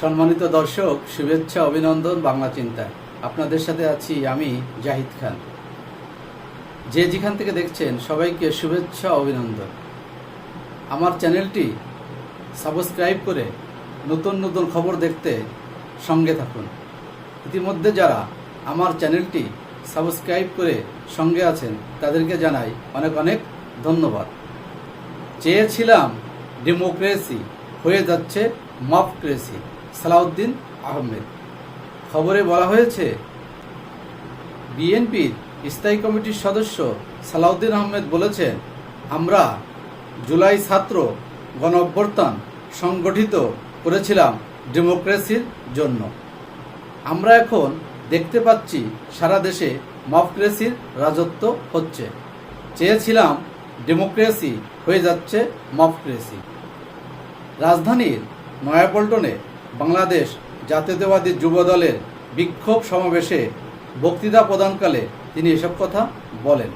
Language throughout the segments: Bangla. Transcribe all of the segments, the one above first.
সম্মানিত দর্শক, শুভেচ্ছা, অভিনন্দন বাংলা চিন্তায়। আপনাদের সাথে আছি আমি, জাহিদ খান। যে যেখান থেকে দেখছেন, সবাইকে শুভেচ্ছা, অভিনন্দন। আমার চ্যানেলটি সাবস্ক্রাইব করে নতুন নতুন খবর দেখতে সঙ্গে থাকুন। ইতিমধ্যে যারা আমার চ্যানেলটি সাবস্ক্রাইব করে সঙ্গে আছেন, তাদেরকে জানাই অনেক অনেক ধন্যবাদ। চেয়েছিলাম, ডেমোক্রেসি হয়ে যাচ্ছে মফক্রেসি সালাউদ্দিন আহমেদ। খবরে বলা হয়েছে, বিএনপির স্থায়ী কমিটির সদস্য সালাউদ্দিন আহমেদ বলেছেন, আমরা জুলাই ছাত্র গণ অভ্যর্থন সংগঠিত করেছিলাম ডেমোক্রেসির জন্য। আমরা এখন দেখতে পাচ্ছি সারা দেশে মফক্রেসির রাজত্ব হচ্ছে। চেয়েছিলাম ডেমোক্রেসি, হয়ে যাচ্ছে মফক্রেসি। রাজধানীর নয়াপল্টনে বাংলাদেশ জাতীয়তাবাদী যুব দলের বিক্ষোভ সমাবেশে বক্তৃতা প্রদানকালে তিনি এসব কথা বলেন।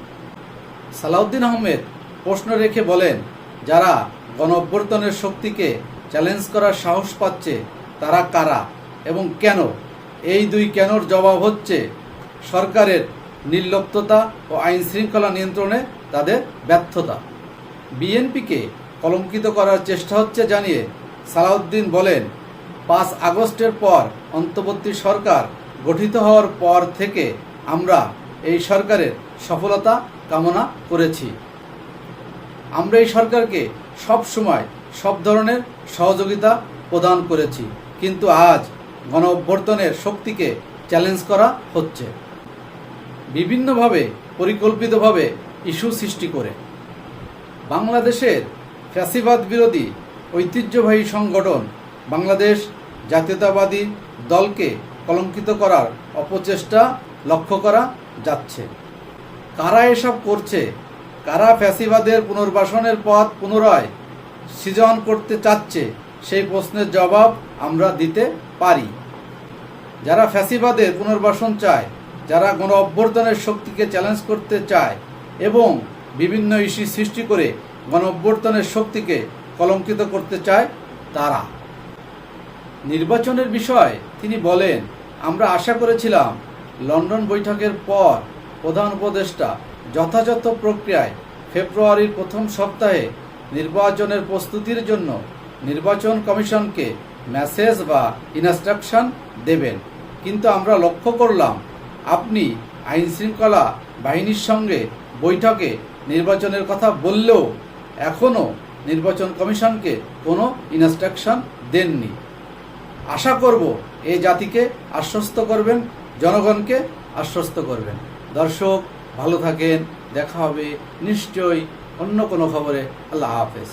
সালাউদ্দিন আহমেদ প্রশ্ন রেখে বলেন, যারা গণ অভ্যর্থনের শক্তিকে চ্যালেঞ্জ করার সাহস পাচ্ছে তারা কারা এবং কেন? এই দুই কেনর জবাব হচ্ছে, সরকারের নির্লিপ্ততা ও আইন শৃঙ্খলা নিয়ন্ত্রণে তাদের ব্যর্থতা। বিএনপিকে কলঙ্কিত করার চেষ্টা হচ্ছে জানিয়ে সালাউদ্দিন বলেন পাঁচ আগস্টের পর অন্তর্বর্তী সরকার গঠিত হওয়ার পর থেকে আমরা এই সরকারের সফলতা কামনা করেছি। আমরা এই সরকারকে সব সময় সব ধরনের সহযোগিতা প্রদান করেছি, কিন্তু আজ গণ অভ্যর্থনের শক্তিকে চ্যালেঞ্জ করা হচ্ছে। বিভিন্নভাবে, পরিকল্পিতভাবে ইস্যু সৃষ্টি করে। বাংলাদেশের ফ্যাসিবাদ বিরোধী ঐতিহ্যবাহী সংগঠন বাংলাদেশ জাতীয়তাবাদী দলকে কলঙ্কিত করার অপচেষ্টা লক্ষ্য করা যাচ্ছে। কারা এসব করছে? কারা ফ্যাসিবাদের পুনর্বাসনের পথ পুনরায় সৃজন করতে চাচ্ছে? সেই প্রশ্নের জবাব আমরা দিতে পারি। যারা ফ্যাসিবাদের পুনর্বাসন চায়, যারা গণ অভ্যর্থনের শক্তিকে চ্যালেঞ্জ করতে চায় এবং বিভিন্ন ইস্যু সৃষ্টি করে গণ অভ্যর্থনের শক্তিকে কলঙ্কিত করতে চায়, তারা। নির্বাচনের বিষয়ে তিনি বলেন, আমরা আশা করেছিলাম লন্ডন বৈঠকের পর প্রধান উপদেষ্টা যথাযথ প্রক্রিয়ায় ফেব্রুয়ারির প্রথম সপ্তাহে নির্বাচনের প্রস্তুতির জন্য নির্বাচন কমিশনকে মেসেজ বা ইনস্ট্রাকশন দেবেন। কিন্তু আমরা লক্ষ্য করলাম, আপনি আইন শৃঙ্খলা বাহিনীর সঙ্গে বৈঠকে নির্বাচনের কথা বললেও এখনও নির্বাচন কমিশনকে কোনো ইনস্ট্রাকশন দেননি। আশা করব এ জাতিকে আশ্বস্ত করবেন, জনগণকে আশ্বস্ত করবেন। দর্শক, ভালো থাকেন, দেখা হবে নিশ্চয়ই অন্য কোনো খবরে। আল্লাহ হাফেজ।